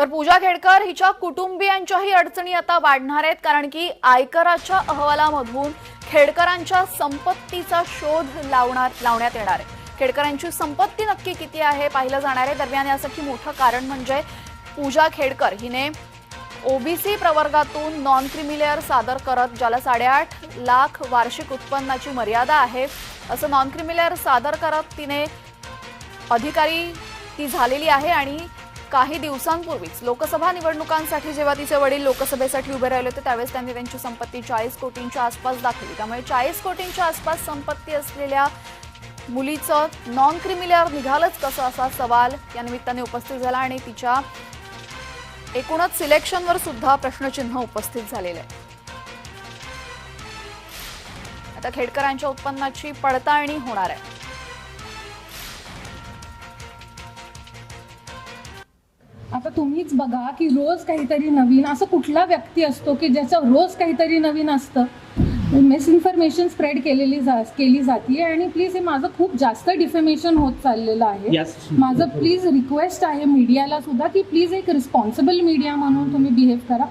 तर पूजा खेडकर हिच्या कुटुंबियांच्याही अडचणी आता वाढणार आहेत कारण की आयकराच्या अहवालामधून खेडकरांच्या संपत्तीचा शोध लावणार लावण्यात येणार आहे. खेडकरांची संपत्ती नक्की किती आहे पाहिलं जाणार आहे. दरम्यान यासाठी मोठं कारण म्हणजे पूजा खेडकर. हिने ओबीसी प्रवर्गातून नॉन क्रिमिलेअर सादर करत ज्याला साडेआठ लाख वार्षिक उत्पन्नाची मर्यादा आहे असं नॉन क्रिमिलेअर सादर करत तिने अधिकारी ती झालेली आहे आणि काही दिवसांपूर्वीच लोकसभा निवडणुकांसाठी जेव्हा तिचे वडील लोकसभेसाठी उभे राहिले होते त्यावेळेस त्यांनी त्यांची संपत्ती चाळीस कोटींच्या आसपास दाखवली. त्यामुळे चाळीस कोटींच्या आसपास संपत्ती असलेल्या मुलीचं नॉन क्रिमिलेअर निघालंच कसं असा सवाल या निमित्ताने उपस्थित झाला आणि तिच्या एकूणच सिलेक्शनवर सुद्धा प्रश्नचिन्ह उपस्थित झालेलं. आहे आता खेडकरांच्या उत्पन्नाची पडताळणी होणार आहे. आता तुम्हीच बघा की रोज काहीतरी नवीन असं कुठला व्यक्ती असतो की ज्याचं रोज काहीतरी नवीन असतं? मिसइन्फॉर्मेशन स्प्रेड केलेली जा केली जाते आणि प्लीज हे माझं खूप जास्त डिफेमेशन होत चाललेलं आहे. Yes. माझं प्लीज रिक्वेस्ट आहे मीडियाला सुद्धा की प्लीज एक रिस्पॉन्सिबल मीडिया म्हणून तुम्ही बिहेव करा.